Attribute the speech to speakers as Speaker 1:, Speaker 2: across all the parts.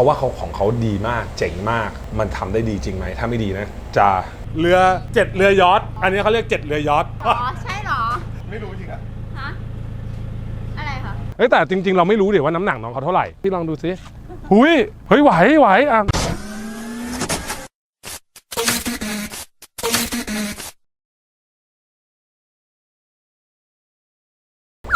Speaker 1: เขาว่าเขาของเขาดีมากเจ๋งมาก มันทำได้ดีจริงไหมถ้าไม่ดีนะจะ
Speaker 2: เรือเจ็ดเรือยอทอันนี้เขาเรียกเจ็ดเรือยอท
Speaker 3: อ๋อใช่เหรอ
Speaker 2: ไม่รู้จริงอะ
Speaker 3: ฮะ อะไรคะ
Speaker 2: เฮ้ยแต่จริง ๆ เราไม่รู้เดี๋ยวว่าน้ำหนักน้องเขาเท่าไหร่พี่ลองดูซิหุยเฮ้ยไหวไหวอะ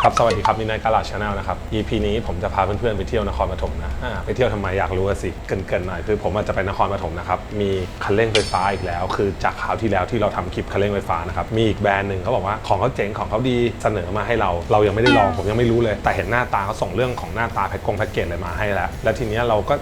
Speaker 1: ครับสวัสดีครับมินายกาลาชาแนลนะครับ EP นี้ผมจะพาเพื่อนๆไปเที่ยวนครปฐมนะไปเที่ยวทำไมอยากรู้อะสิเกินๆหน่อยคือผมอาจจะไปนครปฐมนะครับมีคันเร่งไฟฟ้าอีกแล้ว คือจากคราวที่แล้วที่เราทำคลิปคันเร่งไฟฟ้านะครับมีอีกแบรนด์หนึ่งเขาบอกว่าของเขาเจ๋งของเขาดีเสนอมาให้เรา เรายังไม่ได้ลองผมยังไม่รู้เลย แต่เห็นหน้าตาเขาส่งเรื่องของหน้าตาแพ็คกงแพ็กเกจอะไรมาให้แล้ว แล้วทีเนี้ยเราก็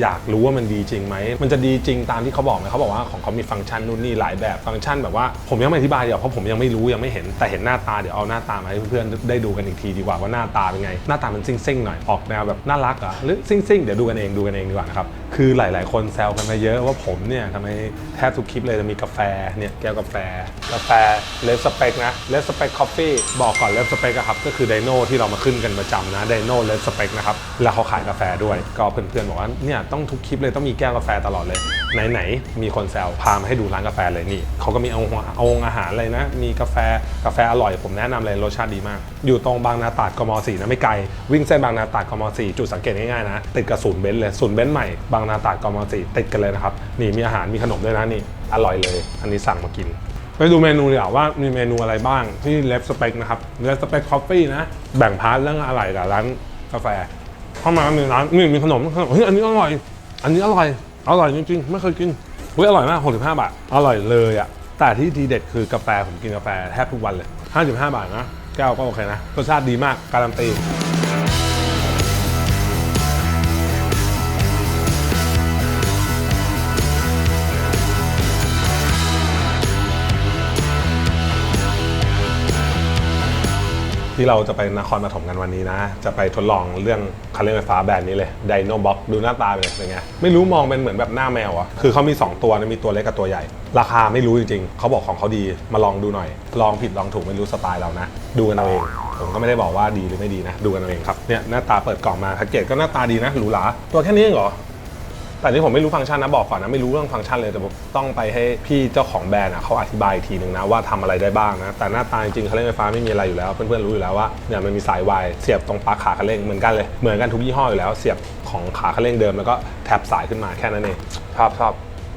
Speaker 1: อยากรู้ว่ามันดีจริงไหม มันจะดีจริงตามที่เขาบอกไหมเขาบอกว่าของเขามีฟังก์ชันนู่นนี่หลายแบบฟังก์ชันแบบว่าผมยังไม่อธิบายเดี๋ยวเพราะผมยังไม่รู้ยังไม่เห็นแต่เห็นหน้าตาเดี๋ยวเอาหน้าตามาให้เพื่อนๆได้ดูกันอีกทีดีกว่าว่าหน้าตาเป็นไง หน้าตามันซิ่งๆหน่อยออกแนวแบบน่ารักหรอะหรือซิ่งๆเดี๋ยวดูกันเองดูกันเองดีกว่านะครับ คือหลาย ๆ คนแซวกันมาเยอะว่าผมเนี่ยทำไมแทบทุกคลิปเลยจะมีกาแฟเนี่ยแก้วกาแฟ กาแฟเลสสเปกนะเลสสเปกคอฟฟี่บอกก่อนเลสสเปกครับก็คือไดโนที่เรามาขึ้นกันประจำนะไดโนเลสสเปกนะครับแล้วเขาขายกาแฟด้วย ก็เพื่อน ๆ บอกว่าเนี่ยต้องทุกคลิปเลยต้องมีแก้วกาแฟตลอดเลย ไหน ๆ มีคนแซวพามาให้ดูร้านกาแฟเลยนี่เขาก็มีเอาเอาอาหารเลยนะ มีกาแฟกาแฟอร่อยผมแนะนำเลยรสชาติดีมาก อยู่ตรงบางนาตราดกม4นะไม่ไกลวิ่งเส้นบางนาตราดกม4จุดสังเกตง่ายๆนะติดกับศูนย์เบนซ์เลยศูนย์เบนซ์ใหม่บางนาตราดกม4ติดกันเลยนะครับ นี่มีอาหารมีขนมด้วยนะนี่ อร่อยเลย อันนี้สั่งมากิน ไปดูเมนูดีกว่าว่ามีเมนูอะไรบ้างที่เลฟสเปกนะครับเลฟสเปกคอฟฟี่นะ แบ่งพาร์ทเรื่องอะไรกับร้านกาแฟ เข้ามามีร้านนี่มีขนมขนมเฮ้ยอันนี้อร่อย อันนี้อร่อย อร่อยจริงๆ ไม่เคยกินเฮ้ยอร่อยมาก65บาท อร่อยเลยอะแต่ที่ทีเด็ดคือกาแฟผมกินกาแฟแทบทุกวันเลย 55 บาทนะ แก้วก็โอเคนะ รสชาติดีมาก การันตี ที่เราจะไปนครปฐมกันวันนี้นะ จะไปทดลองเรื่องคันเร่งไฟฟ้าแบรนด์นี้เลยไดโนบ็อกดูหน้าตาเป็นเป็นไง ไม่รู้มองเป็นเหมือนแบบหน้าแมวอะคือเขามี 2 ตัวนะมีตัวเล็กกับตัวใหญ่ ราคาไม่รู้จริงๆ เขาบอกของเขาดีมาลองดูหน่อย ลองผิดลองถูกไม่รู้สไตล์เรานะ ดูกันเอาเอง ผมก็ไม่ได้บอกว่าดีหรือไม่ดีนะ ดูกันเอาเองครับเนี่ยหน้าตาเปิดกล่องมาแพ็กเกจก็หน้าตาดีนะหรูหราตัวแค่นี้เองเหรอ แต่นี่ผมไม่รู้ฟังก์ชันนะบอกก่อนนะไม่รู้เรื่องฟังก์ชันเลยแต่ผมต้องไปให้พี่เจ้าของแบรนด์อะเขาอธิบายอีกทีหนึ่งนะว่าทำอะไรได้บ้างนะแต่หน้าตาจริงๆคันเร่งไฟฟ้าไม่มีอะไรอยู่แล้วเพื่อนๆรู้อยู่แล้วว่าเนี่ยมันมีสายวายเสียบตรงปลั๊กขาคันเร่งเหมือนกันเลยเหมือนกันทุกยี่ห้ออยู่แล้วเสียบของขาคันเร่งเดิมแล้วก็แท็บสายขึ้นมาแค่นั้นเองชอบชอบ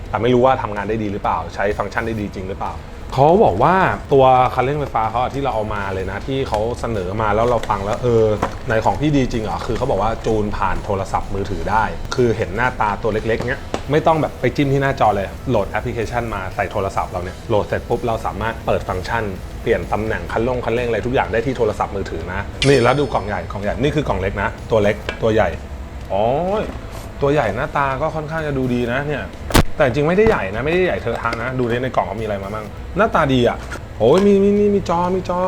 Speaker 1: แต่ไม่รู้ว่าทำงานได้ดีหรือเปล่า ใช้ฟังก์ชันได้ดีจริงหรือเปล่า เขาบอกว่าตัวคันเร่งไฟฟ้าเขาอะที่เราเอามาเลยนะ ที่เขาเสนอมาแล้วเราฟังแล้วเออในของพี่ดีจริงเหรอคือเขาบอกว่าจูนผ่านโทรศัพท์มือถือได้ คือเห็นหน้าตาตัวเล็กๆเนี้ยไม่ต้องแบบไปจิ้มที่หน้าจอเลยโหลดแอปพลิเคชันมาใส่โทรศัพท์เราเนี่ยโหลดเสร็จปุ๊บเราสามารถเปิดฟังก์ชันเปลี่ยนตำแหน่งคันลงคันเร่งอะไรทุกอย่างได้ที่โทรศัพท์มือถือนะนี่แล้วดูกล่องใหญ่กล่องใหญ่นี่คือกล่องเล็กนะ ตัวเล็กตัวใหญ่อ๋อตัวใหญ่หน้าตาก็ค่อนข้างจะดูดีนะเนี่ย แต่จริงไม่ได้ใหญ่นะ ไม่ได้ใหญ่เทอะทะนะ ดูในในกล่องเขามีอะไรมาบ้างหน้าตาดีอะโอ้ยมีมีมีมีจอมีจอ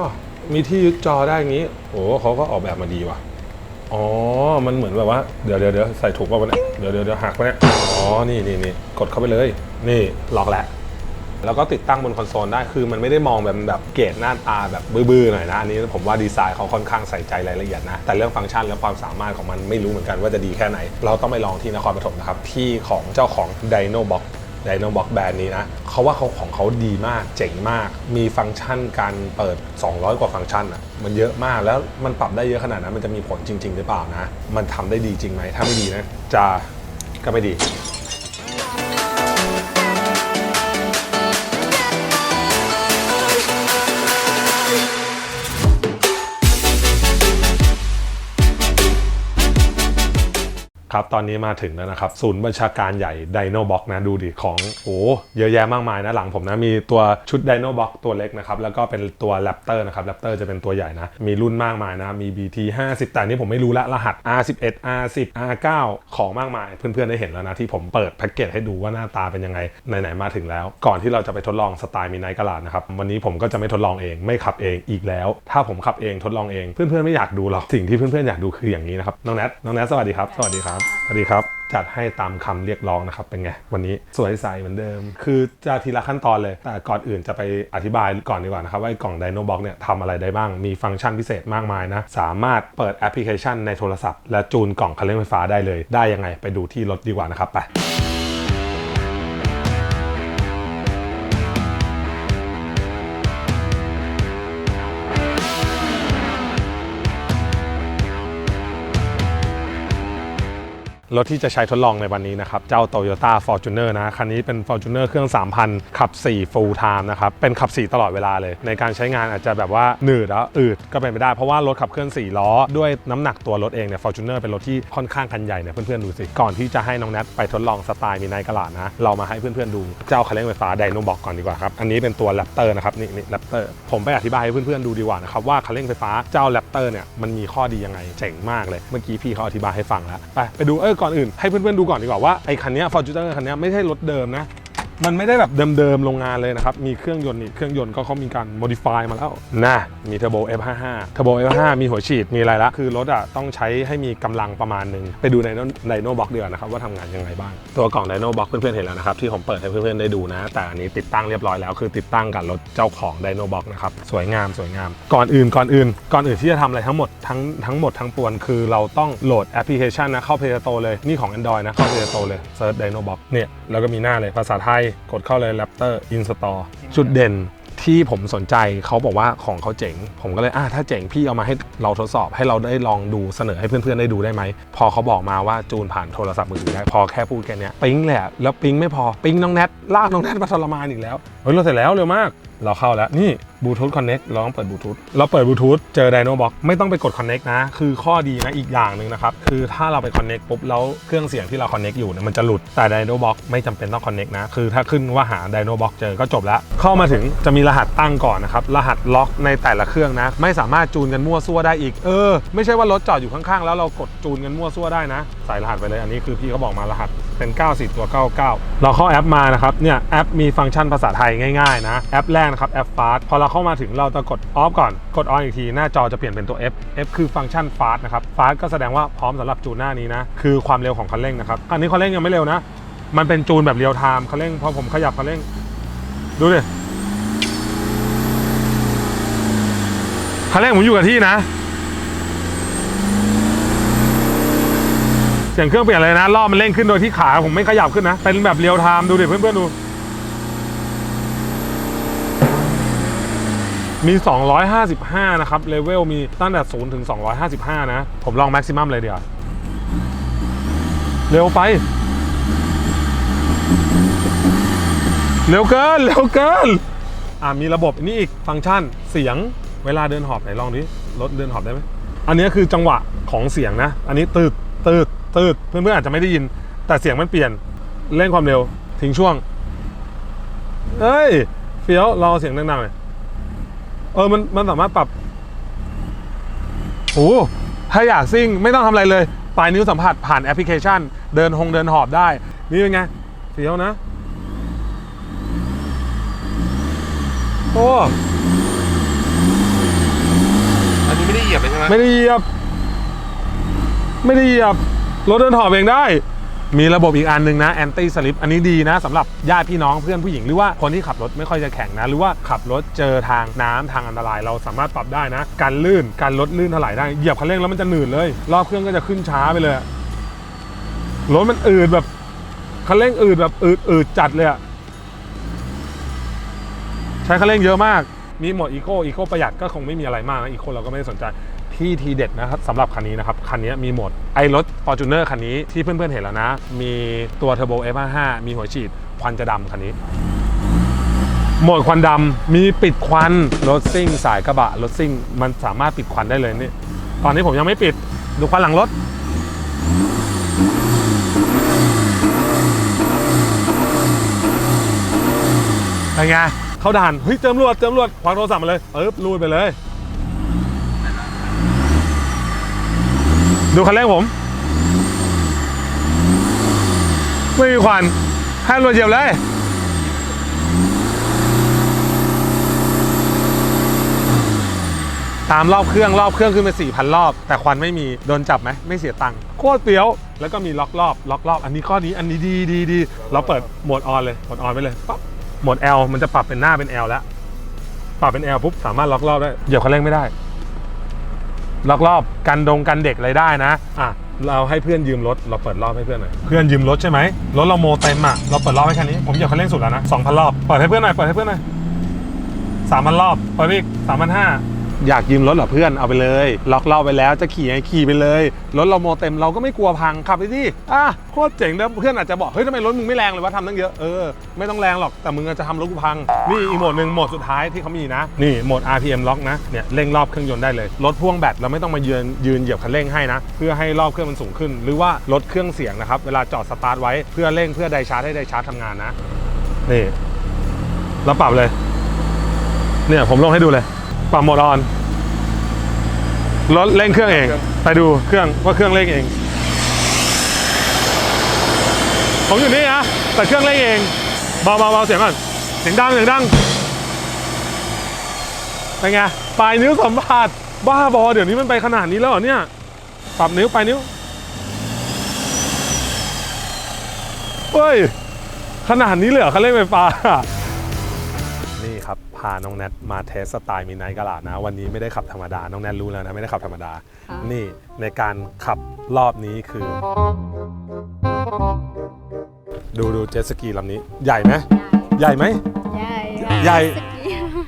Speaker 1: มีที่ยึดจอได้อย่างนี้โอ้เขาก็ออกแบบมาดีว่ะอ๋อ มันเหมือนแบบว่า เดี๋ยวเดี๋ยวเดี๋ยวใส่ถูกป่ะวะเนี่ยเดี๋ยวเดี๋ยวเดี๋ยวหักป่ะเนี่ย อ๋อ นี่นี่นี่กดเข้าไปเลย นี่ล็อกแหละ แล้วก็ติดตั้งบนคอนโซลได้คือมันไม่ได้มองแบบแบบเกรดหน้าตาแบบบื้อๆหน่อยนะอันนี้ผมว่าดีไซน์เขาค่อนข้างใส่ใจรายละเอียดนะ แต่เรื่องฟังก์ชันและความสามารถของมันไม่รู้เหมือนกันว่าจะดีแค่ไหน เราต้องไปลองที่นครปฐมนะครับที่ของเจ้าของ Dino Box Dino Box แบรนด์นี้นะเขาว่าเขาของเขาดีมาก เจ๋งมาก มีฟังก์ชันการเปิด 200 กว่าฟังก์ชันอะมันเยอะมากแล้วมันปรับได้เยอะขนาดนั้น มันจะมีผลจริง ๆ หรือเปล่านะ มันทำได้ดีจริงไหมถ้าไม่ดีนะจะก็ไม่ดี ครับ ตอนนี้มาถึงแล้วนะครับ ศูนย์บัญชาการใหญ่ Dino Box นะ ดูดิ ของโอ้เยอะแยะมากมายนะ หลังผมนะ มีตัวชุด Dino Box ตัวเล็กนะครับ แล้วก็เป็นตัว Raptor นะครับ Raptor จะเป็นตัวใหญ่นะ มีรุ่นมากมายนะ มี BT 50 แต่นี้ผมไม่รู้ละรหัส R11 R10 R9 ของมากมาย เพื่อนๆได้เห็นแล้วนะที่ผมเปิดแพ็กเกจให้ดูว่าหน้าตาเป็นยังไงไหนๆมาถึงแล้ว ก่อนที่เราจะไปทดลองสไตล์มีไนท์กลาดนะครับวันนี้ผมก็จะไม่ทดลองเองไม่ขับเองอีกแล้ว ถ้าผมขับเองทดลองเองเพื่อนๆไม่อยากดูหรอกสิ่งที่เพื่อนๆอยากดูคืออย่างนี้นะครับน้องแนทน้องแนทสวัสดีครับสวัสดีครับสวัสดีครับ จัดให้ตามคำเรียกร้องนะครับเป็นไง วันนี้สวยใสเหมือนเดิม คือจะทีละขั้นตอนเลย แต่ก่อนอื่นจะไปอธิบายก่อนดีกว่านะครับ ว่าไอ้กล่อง Dino Box เนี่ยทำอะไรได้บ้างมีฟังก์ชันพิเศษมากมายนะ สามารถเปิดแอปพลิเคชันในโทรศัพท์ และจูนกล่องคันเร่งไฟฟ้าได้เลย ได้ยังไงไปดูที่รถดีกว่านะครับไป รถที่จะใช้ทดลองในวันนี้นะครับ เจ้า Toyota Fortuner นะ คันนี้เป็น Fortuner เครื่อง 3,000 ขับ 4 full time นะครับ เป็นขับ 4 ตลอดเวลาเลย ในการใช้งานอาจจะแบบว่าหนืดแล้วอืดก็เป็นไปได้ เพราะว่ารถขับเคลื่อน 4 ล้อ ด้วยน้ำหนักตัวรถเองเนี่ย Fortuner เป็นรถที่ค่อนข้างคันใหญ่เนี่ยเพื่อนๆดูสิ ก่อนที่จะให้น้องแนทไปทดลองสไตล์มีไนกระลาดนะ เรามาให้เพื่อนๆดูเจ้าคันเร่งไฟฟ้า Dino Box ก่อนดีกว่าครับ อันนี้เป็นตัว Raptor นะครับนี่นี่ Raptor ผมไปอธิบายให้เพื่อนๆดูดีกว่านะครับว่าคันเร่งไฟฟ้าเจ้า Raptor เนี่ยมันมีข้อดียังไงเจ๋งมากเลยเมื่อกี้พี่เขาอธิบายให้ฟังแล้วไปไปดูเออก่อนอื่นให้เพื่อนๆดูก่อนดีกว่าว่าไอ้คันนี้ฟอร์จูเนอร์คันนี้ไม่ใช่รถเดิมนะ มันไม่ได้แบบเดิมๆโรงงานเลยนะครับ มีเครื่องยนต์นี่เครื่องยนต์ก็เขามีการ modify มาแล้วนะมีเทอร์โบ F55 เทอร์โบ F55 มีหัวฉีดมีอะไรละคือรถอะต้องใช้ให้มีกำลังประมาณหนึ่งไปดูในไดโนบ็อกเดือนนะครับว่าทำงานยังไงบ้าง ตัวกล่องไดโนบ็อกเพื่อนๆเห็นแล้วนะครับที่ผมเปิดให้เพื่อนๆได้ดูนะ แต่อันนี้ติดตั้งเรียบร้อยแล้วคือติดตั้งกับรถเจ้าของไดโนบ็อกนะครับสวยงามสวยงาม ก่อนอื่นก่อนอื่น ก่อนอื่นที่จะทำอะไรทั้งหมดทั้งทั้งหมดทั้งปวงคือเราต้องโหลดแอปพลิเคชันนะเข้า Play Store เลยนี่ของ Android นะเข้า Play Store เลยเซิร์ช Dino Box เนี่ยแล้วก็มีหน้าเลยภาษาไทยกดเข้าเลย Raptor Install จุดเด่นที่ผมสนใจเขาบอกว่าของเขาเจ๋ง ผมก็เลยอะถ้าเจ๋งพี่เอามาให้เราทดสอบให้เราได้ลองดูเสนอให้เพื่อนๆได้ดูได้ไหม พอเขาบอกมาว่าจูนผ่านโทรศัพท์มือถือได้พอแค่พูดแค่เนี้ยปิ๊งเลยอะแล้วปิ๊งไม่พอปิ๊งน้องแนทลากน้องแนทมาทรมานอีกแล้วเฮ้ยเราเสร็จแล้วเร็วมาก เราเข้าแล้วนี่บลูทูธคอนเน็กเราต้องเปิดบลูทูธเราเปิดบลูทูธเจอไดโนบ็อกไม่ต้องไปกดคอนเน็กนะ คือข้อดีนะอีกอย่างหนึ่งนะครับ คือถ้าเราไปคอนเน็กปุ๊บ แล้วเครื่องเสียงที่เราคอนเน็กอยู่เนี่ยมันจะหลุดแต่ไดโนบ็อกไม่จำเป็นต้องคอนเน็กนะ คือถ้าขึ้นว่าหาไดโนบ็อกเจอก็จบแล้ว เข้ามาถึงจะมีรหัสตั้งก่อนนะครับ รหัสล็อกในแต่ละเครื่องนะ ไม่สามารถจูนกันมั่วซั่วได้อีกเออไม่ใช่ว่ารถจอดอยู่ข้างๆแล้วเรากดจูนกันมั่วซั่วได้นะ ใส่รหัสไปเลยอันนี้คือพี่เขาบอกมารหัสเป็น94ตัว 99 เราเข้าแอปมานะครับเนี่ยแอปมีฟังก์ชันภาษาไทยง่ายๆนะแอปแรกนะครับแอปฟาสพอเราเข้ามาถึงเราจะกดออฟก่อน กดออนอีกทีหน้าจอจะเปลี่ยนเป็นตัว F F คือฟังก์ชันฟาสนะครับฟาสก็แสดงว่าพร้อมสำหรับจูนหน้านี้นะ คือความเร็วของคันเร่งนะครับ อันนี้คันเร่งยังไม่เร็วนะ มันเป็นจูนแบบเรียลไทม์คันเร่งพอผมขยับคันเร่ง ดูดิคันเร่งผมอยู่กับที่นะเสียงเครื่องเปลี่ยนเลยนะรอบมันเร่งขึ้นโดยที่ขาผมไม่ขยับขึ้นนะเป็นแบบเรียลไทม์ดูดิเพื่อนๆดู มี 255 นะครับ เลเวลมีตั้งแต่ 0 ถึง 255 นะ ผมลองแม็กซิมัมเลยเดียว เร็วไป เร็วเกิน เร็วเกิน อ่ามีระบบนี่อีกฟังก์ชันเสียงเวลาเดินหอบไหนลองดิรถเดินหอบได้ไหม อันนี้คือจังหวะของเสียงนะ อันนี้ตืดตืดตืดเพื่อนๆอาจจะไม่ได้ยิน แต่เสียงมันเปลี่ยนเร่งความเร็วทิ้งช่วงเอ้ยเฟี้ยวรอเสียงดังๆหน่อย เออมันมันสามารถปรับโอ้ถ้าอยากซิ่งไม่ต้องทำอะไรเลย ปลายนิ้วสัมผัสผ่านแอปพลิเคชัน เดินหงเดินหอบได้ นี่เป็นไงเฟี้ยวนะ โอ้
Speaker 4: อันนี้ไม่ได้เหยียบเลยใช่ไหม
Speaker 1: ไม่ได้เหยียบ ไม่ได้เหยียบรถเดินหอบเองได้ มีระบบอีกอันหนึ่งนะแอนตี้สลิปอันนี้ดีนะสำหรับญาติพี่น้องเพื่อนผู้หญิงหรือว่าคนที่ขับรถไม่ค่อยจะแข็งนะ หรือว่าขับรถเจอทางน้ำทางอันตราย เราสามารถปรับได้นะการลื่นการลดลื่นเท่าไหร่ได้เหยียบคันเร่งแล้วมันจะหนืดเลย รอบเครื่องก็จะขึ้นช้าไปเลยรถมันอืดแบบคันเร่งอืดแบบอืดอืดจัดเลยอะใช้คันเร่งเยอะมากมีหมดอีโคอีโคประหยัดก็คงไม่มีอะไรมากอีโคเราก็ไม่ได้สนใจ ที่ทีเด็ดนะครับสำหรับคันนี้นะครับ คันนี้มีโหมด ไอรถ Fortuner คันนี้ที่เพื่อนๆเห็นแล้วนะ มีตัว Turbo F55 มีหัวฉีดควันจะดำคันนี้โหมดควันดำมีปิดควันรถซิ่ง สายกระบะรถซิ่ง มันสามารถปิดควันได้เลยนี่ตอนนี้ผมยังไม่ปิดดูควันหลังรถเป็นไงเขาด่านเฮ้ยเติมรวดเติมรวดควักโทรศัพท์มาเลยปึ๊บรูดไปเลย ดูคันเร่งผม ไม่มีควันให้รวดเหยียบเลยตามรอบเครื่องรอบเครื่องขึ้นไป4,000 รอบ แต่ควันไม่มีโดนจับไหมไม่เสียตังค์โคตรเปรี้ยว แล้วก็มีล็อกรอบล็อกรอบ อันนี้ข้อนี้อันนี้ดีดีดีเราเปิดโหมดออนเลยโหมดออนไปเลยปั๊บโหมด L มันจะปรับเป็นหน้าเป็น L แล้วปรับเป็น L ปุ๊บสามารถล็อกรอบได้เหยียบคันเร่งไม่ได้ ล็อกรอบกันดงกันเด็กอะไรได้นะอะเราให้เพื่อนยืมรถเราเปิดรอบให้เพื่อนหน่อยเพื่อนยืมรถใช่ไหมรถเราโมเต็มอะเราเปิดรอบให้คันนี้ผมเหยียบคันเร่งสุดแล้วนะสองพันรอบเปิดให้เพื่อนหน่อยเปิดให้เพื่อนหน่อยสามพันรอบเปิดอีกสามพันห้า อยากยืมรถเหรอเพื่อนเอาไปเลย ล็อกเรอบไปแล้วจะขี่ไงขี่ไปเลย รถเราโมเต็มเราก็ไม่กลัวพังขับไปสิอะโคตรเจ๋งแล้วเพื่อนอาจจะบอกเฮ้ยทำไมรถมึงไม่แรงเลยวะทำตั้งเยอะเออไม่ต้องแรงหรอกแต่มึงอาจจะทำรถกูพัง นี่อีกโหมดหนึ่งโหมดสุดท้ายที่เขามีนะ นี่โหมด RPM ล็อกนะเนี่ยเร่งรอบเครื่องยนต์ได้เลยรถพ่วงแบตเราไม่ต้องมายืนยืนเหยียบคันเร่งให้นะ เพื่อให้รอบเครื่องมันสูงขึ้น หรือว่าลดเครื่องเสียงนะครับเวลาจอดสตาร์ทไว้เพื่อเร่งเพื่อไดชาร์จให้ไดชาร์จทำงานนะนี่เราปรับเลย เนี่ยผมลงให้ดูเลย ปรับโหมดออนรถเร่งเครื่องเอง ไปดูเครื่องว่าเครื่องเร่งเอง ผมอยู่นี่นะแต่เครื่องเร่งเองเบาเบาเบาเสียงก่อนเสียงดังเสียงดังเป็นไงปลายนิ้วสัมผัสบ้าบอเดี๋ยวนี้มันไปขนาดนี้แล้วเหรอเนี่ยปรับนิ้วปลายนิ้วเฮ้ยขนาดนี้เลยเหรอเขาเร่งไฟฟ้า พาน้องแนทมาเทสสไตล์มินไนท์กลาดนะ วันนี้ไม่ได้ขับธรรมดา น้องแนทรู้แล้วนะ ไม่ได้ขับธรรมดา
Speaker 3: ค่ะ
Speaker 1: นี่ในการขับรอบนี้คือ ดูดูเจ็ตสกีลำนี้ ใหญ่ไหมใหญ่ไหม
Speaker 3: ใหญ่
Speaker 1: ใหญ่
Speaker 3: สกี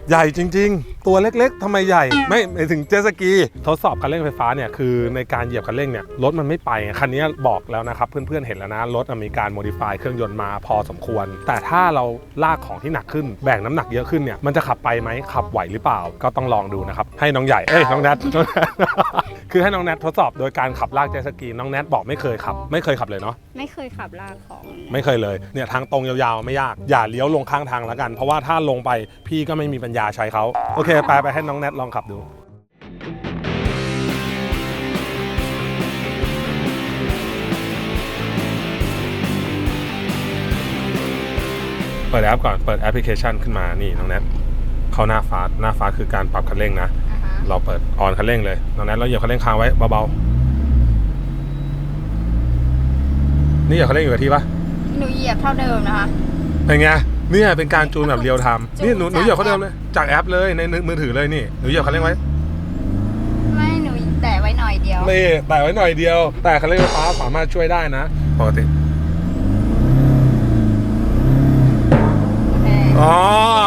Speaker 1: ใหญ่จริง ๆ ตัวเล็กๆทำไมใหญ่ ไม่ไม่ถึงเจตสกี ทดสอบการเร่งไฟฟ้าเนี่ยคือในการเหยียบคันเร่งเนี่ยรถมันไม่ไปไงคันนี้บอกแล้วนะครับเพื่อนๆเห็นแล้วนะรถมันมีการโมดิฟายเครื่องยนต์มาพอสมควร แต่ถ้าเราลากของที่หนักขึ้นแบกน้ำหนักเยอะขึ้นเนี่ยมันจะขับไปไหมขับไหวหรือเปล่า ก็ต้องลองดูนะครับให้น้องใหญ่เอ้ยน้องนัท คือให้น้องแนททดสอบโดยการขับลากเจ็ตสกีน้องแนทบอกไม่เคยขับ ไม่เคยขับเลยเนาะ
Speaker 3: ไม่เคยขับลากของ
Speaker 1: ไม่เคยเลยเนี่ยทางตรงยาวๆไม่ยากอย่าเลี้ยวลงข้างทางแล้วกัน เพราะว่าถ้าลงไปพี่ก็ไม่มีปัญญาใช้เขาโอเคไปไปให้น้องแนทลองขับดูเปิดแอปก่อนเปิดแอปพลิเคชันขึ้นมานี่น้องแนทเข้าหน้าฟาสต์หน้าฟาสต์คือการปรับคันเร่งนะ
Speaker 3: อ่าฮะ
Speaker 1: เราเปิดออนคันเร่งเลยน้องแนทเราเหยียบคันเร่งค้างไว้เบาๆ นี่เหยียบคันเร่งอยู่กับที่ปะ
Speaker 3: หนูเหยียบเท่าเดิมนะคะ
Speaker 1: เป็นไงเนี่ยเป็นการจูนแบบเรียลไทม์
Speaker 3: จูน
Speaker 1: นี่หนูหนูเหยียบเขา
Speaker 3: จาก
Speaker 1: เดิมเลยจากแอปเลยในมือถือเลยนี่หนูเหยียบคันเร่งไว้
Speaker 3: ไม่หนูแตะไว้หน่อยเดียว
Speaker 1: นี่แต่ไว้หน่อยเดียว แต่คันเร่งไฟฟ้าสามารถช่วยได้นะปกติ
Speaker 3: โอเค
Speaker 1: อ๋อ
Speaker 3: มัน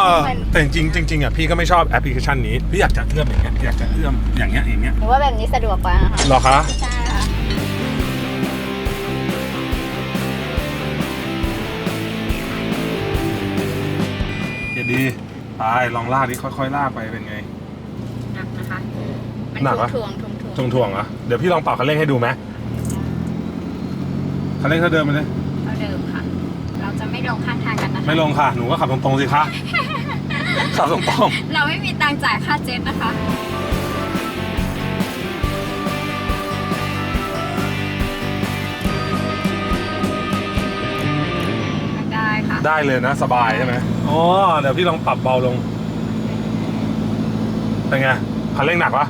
Speaker 1: แต่จริงๆจริงๆอะพี่ก็ไม่ชอบแอปพลิเคชันนี้ พี่อยากจะเอื้อมอย่างเงี้ยอยากจะเอื้อมอย่างเงี้ยอย่างเงี้ย
Speaker 3: หนูว่าแบบนี้สะดวกกว่านะคะ
Speaker 1: หรอคะ
Speaker 3: ใช่ค่ะ
Speaker 1: เดี๋ยวดีไปลองลากดิค่อยๆลากไปเป็นไง
Speaker 3: หนักนะคะมัน
Speaker 1: หนักเหรอ
Speaker 3: ทวงทวงทวง
Speaker 1: ทวงทวงๆเหรอเดี๋ยวพี่ลองเป่าคันเร่งให้ดูไหมคันเร่งเท่าเดิมไปเลย
Speaker 3: เท่าเดิมค่ะ เราจะไม่ลงข้างทางกันนะคะ
Speaker 1: ไม่ลงค่ะ หนูก็ขับตรงๆสิคะ ขับตรง
Speaker 3: เราไม่มีตังค์จ่ายค่าเจ็ตนะคะ ได้ค่ะ
Speaker 1: ๆได้เลยนะสบายใช่ไหมอ๋อ เดี๋ยวพี่ลองปรับเบาลง เป็นไงคันเร่งหนักปะ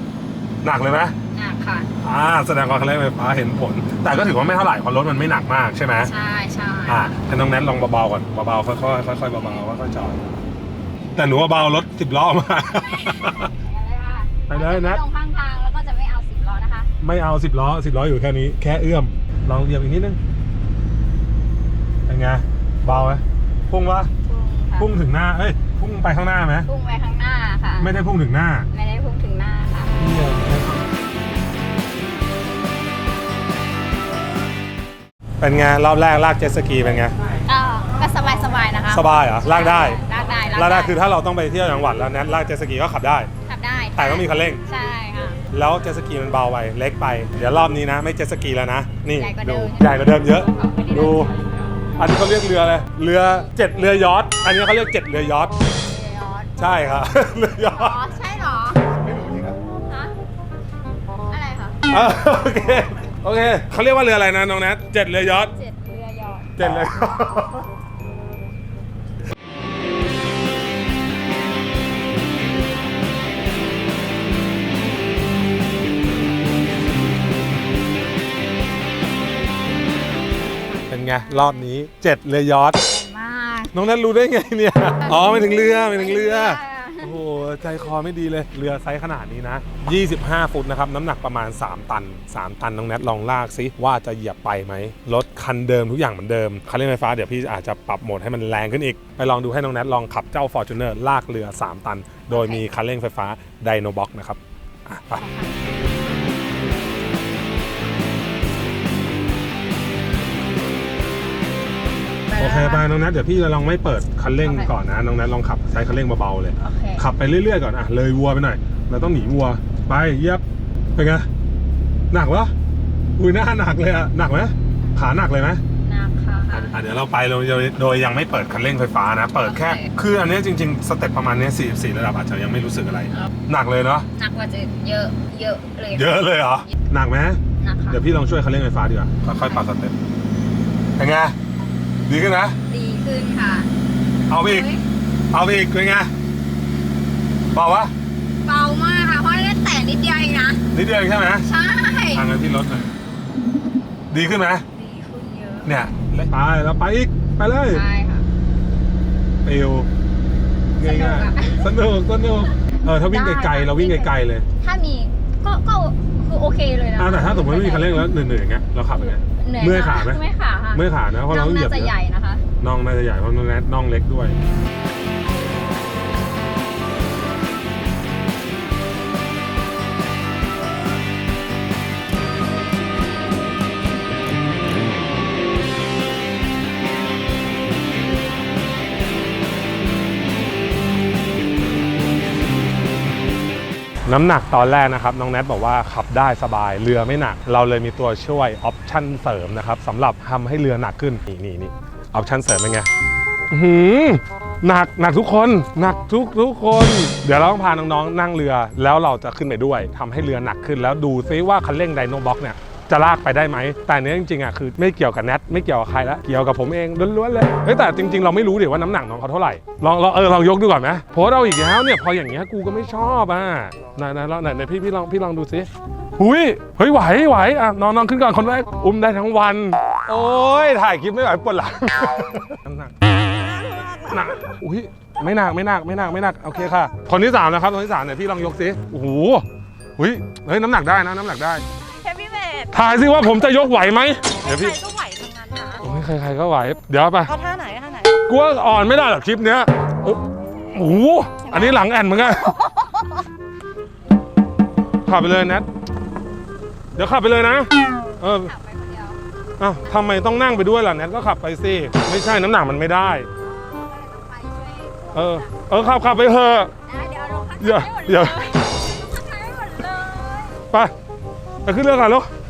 Speaker 1: หนักเลยไหม
Speaker 3: หนักค่ะ
Speaker 1: อ่า แสดงว่าคันเร่งไฟฟ้าเห็นผล แต่ก็ถือว่าไม่เท่าไหร่เพราะรถมันไม่หนักมากใช่ไหม
Speaker 3: ใช่ใช่
Speaker 1: อ่าให้น้องแนทลองเบาๆก่อน เบาๆ ค่อยๆ ค่อยๆ เบาๆ ค่อยๆจอด แต่หนูเบาๆรถสิบล้อมา ไปเลยนะ
Speaker 3: ลงข้างทางแล้วก็จะไม่เอาสิบล้อนะคะ
Speaker 1: ไม่เอาสิบล้อสิบล้ออยู่แค่นี้แค่เอื้อม ลองเหยียบอีกนิดนึงเป็นไงเบาไหมพุ่งวะ
Speaker 3: พุ่งค่ะ
Speaker 1: พุ่งถึงหน้าเอ้ยพุ่งไปข้างหน้าไหม
Speaker 3: พุ่งไปข้างหน้าค่ะ
Speaker 1: ไม่ได้พุ่งถึงหน้า
Speaker 3: ไม่ได้พุ่งถึงหน้าค่ะ
Speaker 1: เป็นไงรอบแรกลากเจ็ตสกีเป็นไง
Speaker 3: ก็ก็สบายสบายๆนะคะ
Speaker 1: สบายเหรอลากได้
Speaker 3: ลากได้
Speaker 1: ลากได้คือถ้าเราต้องไปเที่ยวจังหวัดแล้วแนทลากเจ็ตสกีก็ขับได้
Speaker 3: ขับได้
Speaker 1: แต่ต้องมีคันเร่ง
Speaker 3: ใช่ค่ะ
Speaker 1: แล้วเจ็ตสกีมันเบาไปเล็กไป เดี๋ยวรอบนี้นะ ไม่เจ็ตสกีแล้วนะ นี่
Speaker 3: ใหญ่กว่าเดิ
Speaker 1: ดู
Speaker 3: ม
Speaker 1: ใหญ่กว่าเดิมเยอะ ดู อันนี้เขาเรียกเรืออะไรเรือเจ็ดเรือยอทอันนี้เขาเรียกเจ็ดเรือยอท
Speaker 3: เรือยอชต์
Speaker 1: ใช่ครับ เรือยอ
Speaker 3: อ๋อ
Speaker 1: ท
Speaker 3: ใช่เหรอ
Speaker 1: ไม่รู้จริงครับ
Speaker 3: ฮะอะไรคะ
Speaker 1: อะโอเคโอเคเขาเรียกว่าเรืออะไรนะน้องแนทเจ็ดเรือยอท
Speaker 3: เจ็ดเรือยอชต์
Speaker 1: เจ็ดเรือยอท ไงรอบนี้7เรือยอท
Speaker 3: ใหญ่มาก
Speaker 1: น้องนัทรู้ได้ไงเนี่ยอ๋อไม่ถึงเรือไม่ถึงเรือ
Speaker 3: ค่ะ
Speaker 1: โอ้โหใจคอไม่ดีเลยเรือไซส์ขนาดนี้นะ 25 ฟุตนะครับ น้ำหนักประมาณ 3 ตัน 3 ตันน้องแนทลองลากซิว่าจะเหยียบไปไหมรถคันเดิมทุกอย่างเหมือนเดิมคันเร่งไฟฟ้าเดี๋ยวพี่อาจจะปรับโหมดให้มันแรงขึ้นอีก ไปลองดูให้น้องแนทลองขับเจ้า Fortuner ลากเรือ 3 ตัน โดยมีคันเร่งไฟฟ้า Dynobox นะครับอะไป โอเคไปน้องนัทเดี๋ยวพี่จะลองไม่เปิดคันเร่งก่อนนะน้องนัทลองขับใช้คันเร่งเบาๆเลย
Speaker 3: โอเค
Speaker 1: ขับไปเรื่อยๆก่อนอะเลยวัวไปหน่อยเราต้องหนีวัวไปเยียบเป็นไงหนักวะอุ้ยหน้าหนักเลยอะหนักไหมขาหนักเลยไหม
Speaker 3: นักค่ะ
Speaker 1: อะ อะเดี๋ยวเราไปโดยโดยยังไม่เปิดคันเร่งไฟฟ้านะ เปิดแค่
Speaker 3: โอเค
Speaker 1: คืออันเนี้ยจริงๆสเต็ปประมาณเนี้ย44 ระดับอาจจะยังไม่รู้สึกอะไร หนักเลยเนาะ
Speaker 3: หนักกว่าจะเยอะเยอะเลย
Speaker 1: เยอะเลยเหรอหนักไหม
Speaker 3: หนักค่ะ
Speaker 1: เดี๋ยวพี่ลองช่วยคันเร่งไฟฟ้าดีกว่าค่อยๆปรับสเต็ปเป็นไง ดีขึ้นนะ
Speaker 3: ดีขึ้นค่ะ
Speaker 1: เอาไปอีก
Speaker 3: เฮ้ย
Speaker 1: เอาไปอีกเป็นไงเบาวะ
Speaker 3: เบามากค่ะ เพราะได้แต่นิดเดียวเองนะ
Speaker 1: นิดเดียวเองใช่ไหม
Speaker 3: ใช่
Speaker 1: ทางนั้นพี่ลดหน่อยดีขึ้นไหม
Speaker 3: ดีขึ้นเยอะ
Speaker 1: เนี่ยไปแล้วไปอีก ไปเลย
Speaker 3: ใช่ค่ะ
Speaker 1: ปิวง่ายๆสนุกสนุกเออถ้าวิ่ง
Speaker 3: ได้
Speaker 1: ไกลๆเราวิ่งไกลๆเลย
Speaker 3: ถ้ามีก็ก็คือโอเคเลยนะ
Speaker 1: อ่าแต่ถ้าสมมติไม่มีคันเร่งแล้วเหนื่อยๆอย่างเงี้ยเราขับยังไง
Speaker 3: เหนื่อย
Speaker 1: เมื่อยขาไหม
Speaker 3: เมื่อยขาค่ะ
Speaker 1: เมื่อยขานะเพราะเรา
Speaker 3: น้อง
Speaker 1: ต้องเหยีย
Speaker 3: น่า
Speaker 1: บ
Speaker 3: จะ
Speaker 1: เย
Speaker 3: ใหญ่
Speaker 1: อะ
Speaker 3: นะคะ
Speaker 1: น่องน่าจะใหญ่เพราะน้องแนทน่องเล็กด้วย น้ำหนักตอนแรกนะครับน้องแนทบอกว่าขับได้สบายเรือไม่หนัก เราเลยมีตัวช่วยออปชั่นเสริมนะครับสำหรับทำให้เรือหนักขึ้นนี่นี่นี่ออปชั่นเสริมเป็นไงหืมหนักหนักทุกคนหนักทุกทุกคน เดี๋ยวเราต้องพาน้องๆนั่งเรือ แล้วเราจะขึ้นไปด้วยทำให้เรือหนักขึ้นแล้วดูซิว่าคันเร่งไดโนบ็อกเนี่ย จะลากไปได้ไหม แต่เนี้ยจริงๆอะคือไม่เกี่ยวกับแนทไม่เกี่ยวกับใครละเกี่ยวกับผมเองล้วนๆเลยเฮ้ยแต่จริง ๆ เราไม่รู้เดี๋ยวว่าน้ำหนักน้องเขาเท่าไหร่ลองลองเออลองยกดูก่อนไหมโพสเอาอีกแล้วเนี่ยพออย่างเงี้ยกูก็ไม่ชอบอะไหนไหนลองไหนไหนพี่พี่ลองพี่ลองดูสิหุยเฮ้ยไหวไหวอะน้องน้องขึ้นก่อนคนแรกอุ้มได้ทั้งวัน โอ้ยถ่ายคลิปไม่ไหวปวดหลังน้ำหนักหนักอุ้ยไม่หนักไม่หนักไม่หนักไม่หนักโอเคค่ะคนที่สามนะครับคนที่สามเนี่ยพี่ลองยกสิโอ้โหหุยเฮ้ยน้ำหนักได้นะน้ำหนักได้
Speaker 5: ท
Speaker 1: ถ่ายสิว่าผมจะยกไหวไหมเดี๋ยว
Speaker 5: ใคร
Speaker 1: พี่
Speaker 5: ก็ไหวทั้งนั้นนะ
Speaker 1: โอ้ยใครๆก็ไหว เดี๋ยวไป
Speaker 5: เอาท่าไหนท่าไหน
Speaker 1: กลัวอ่อนไม่ได้หรอกคลิปเนี้ยโอ้โหอันนี้หลังแอนเหมือนกันขับไปเลยแนทเดี๋ยวขับไปเลยนะ เออ
Speaker 3: ขับไปคนเดียว
Speaker 1: อ้าวทำไมต้องนั่งไปด้วยล่ะแนทก็ขับไปสิไม่ใช่น้ำหนักมันไม่ได้
Speaker 3: ต้องไปช่วย
Speaker 1: เออ เออขับขับไปเถอะ
Speaker 3: นะเดี๋ยวเราข้าง
Speaker 1: เดี๋ยว
Speaker 3: ในให้หมด
Speaker 1: เดี๋ยว
Speaker 3: ลข้างในให้หมดเลย
Speaker 1: ไปไปขึ้นเรือก่อนลูก
Speaker 3: นี่แหละ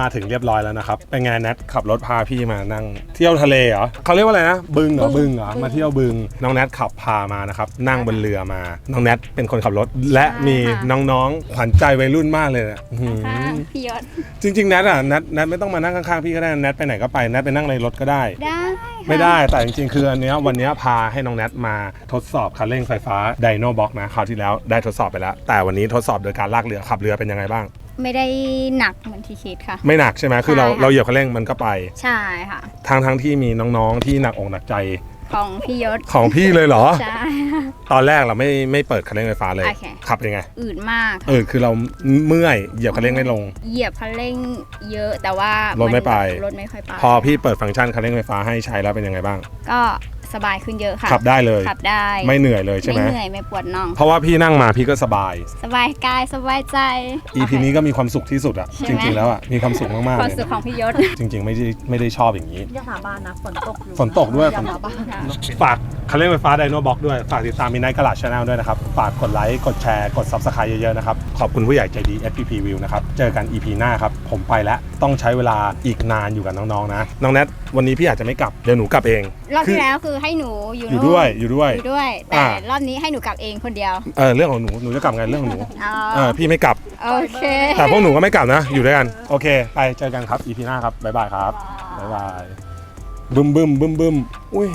Speaker 1: มาถึงเรียบร้อยแล้วนะครับ เป็นไงแนทขับรถพาพี่มานั่ง เที่ยวทะเลเหรอเขาเรียกว่าอะไรนะ บึงเหรอ บึงเหรอ มาเที่ยวบึง น้องแนทขับพามานะครับ นั่งบนเรือมา น้องแนทเป็นคนขับรถ และมีน้องๆ ขวัญใจวัยรุ่นมากเลยนะอื้อหือ
Speaker 3: ค่ะพี่ยศ
Speaker 1: จริงๆแนทอะแนทแนทไม่ต้องมานั่งข้างๆพี่ก็ได้แนทไปไหนก็ไปแนทไปนั่งในรถก็ได้
Speaker 3: ได้
Speaker 1: ไม่ได้แต่จริงๆ คืออันเนี้ยวันเนี้ยพาให้น้องแนทมาทดสอบคันเร่งไฟฟ้าไดโนบ็อกนะคราวที่แล้วได้ทดสอบไปแล้ว แต่วันนี้ทดสอบโดยการลากเรือขับเรือเป็นยังไงบ้าง
Speaker 3: ไม่ได้หนักเหมือนที่คิดค่ะ
Speaker 1: ไม่หนักใช่ไหมคือเรา
Speaker 3: ใช่ค่ะ
Speaker 1: เราเหยียบคันเร่งมันก็ไป
Speaker 3: ใช่ค่ะ
Speaker 1: ทางทั้งที่มีน้องๆที่หนักอกหนักใจ
Speaker 3: ของพี่ยศ
Speaker 1: ของพี่เลยเหรอ
Speaker 3: ใช่
Speaker 1: ตอนแรกเราไม่ไม่เปิดคันเร่งไฟฟ้าเลย
Speaker 3: โอเค
Speaker 1: ขับยังไง
Speaker 3: อืดมาก
Speaker 1: เออคือเราเมื่อยเหยียบคันเร่งไม่ลง
Speaker 3: เหยียบคันเร่งเยอะแต่ว่าร
Speaker 1: ถไม่ไป
Speaker 3: รถไม่ค่อยไป
Speaker 1: พอพี่เปิดฟังก์ชันคันเร่งไฟฟ้าให้ใช้แล้วเป็นยังไงบ้าง
Speaker 3: ก็ สบายขึ้นเยอะค่ะ
Speaker 1: ขับได้เลย
Speaker 3: ขับได้
Speaker 1: ไม่เหนื่อยเลยใช่ไหม
Speaker 3: ไม่เหนื่อยไม่ปวดน่อง
Speaker 1: เพราะว่าพี่นั่งมาพี่ก็สบาย
Speaker 3: สบายกายสบายใจ
Speaker 1: EP นี้ก็มีความสุขที่สุดอะ
Speaker 3: ใช่
Speaker 1: จ
Speaker 3: ไหม
Speaker 1: ริงๆแล้วอะมีความสุขมากๆ
Speaker 3: ความ
Speaker 1: เลย
Speaker 3: สุขของพี่ยศ
Speaker 1: จริง ๆ ไม่ได้ไม่ได้ชอบอย่างนี้
Speaker 5: อย่าสาบานนะฝนตกอยู่
Speaker 1: ฝนตกด้วย
Speaker 5: อย่าสาบาน
Speaker 1: ฝากคันเร่งไฟฟ้าไดโนบ็อกด้วยฝากติดตามมินไนท์กระลาชาแนลด้วยนะครับฝากกดไลค์กดแชร์กด Subscribe เยอะๆนะครับขอบคุณผู้ใหญ่ใจดี FPP View นะครับเจอกัน EP หน้าครับผมไปแล้วต้องใช้เวลาอีกนานอยู่กับน้องๆนะน้องแนทวันนี้พี่อาจจะไม่กลับเดี๋ยวหนูกลับเอง
Speaker 3: รอบ
Speaker 1: คื
Speaker 3: ที่แล้วคือให้หนูอยู่
Speaker 1: อยู่
Speaker 3: นู่น
Speaker 1: ด้วยอยู่ด้วย
Speaker 3: อยู่ด้วย แต่
Speaker 1: อ่า
Speaker 3: รอบนี้ให้หนูกลับเองคนเดียว
Speaker 1: เออเรื่องของหนูหนูจะกลับไงเรื่องของหนู
Speaker 3: อ๋อ
Speaker 1: เออพี่ไม่กลับ
Speaker 3: โอเค
Speaker 1: แต่พวกหนูก็ไม่กลับนะ อยู่ด้วยกัน โอเค ไปเจอกันครับ EP หน้าครับ บ๊ายบายครับ บ๊ายบายบึ้มบึ้มบึ้มบึ้มอุ้ย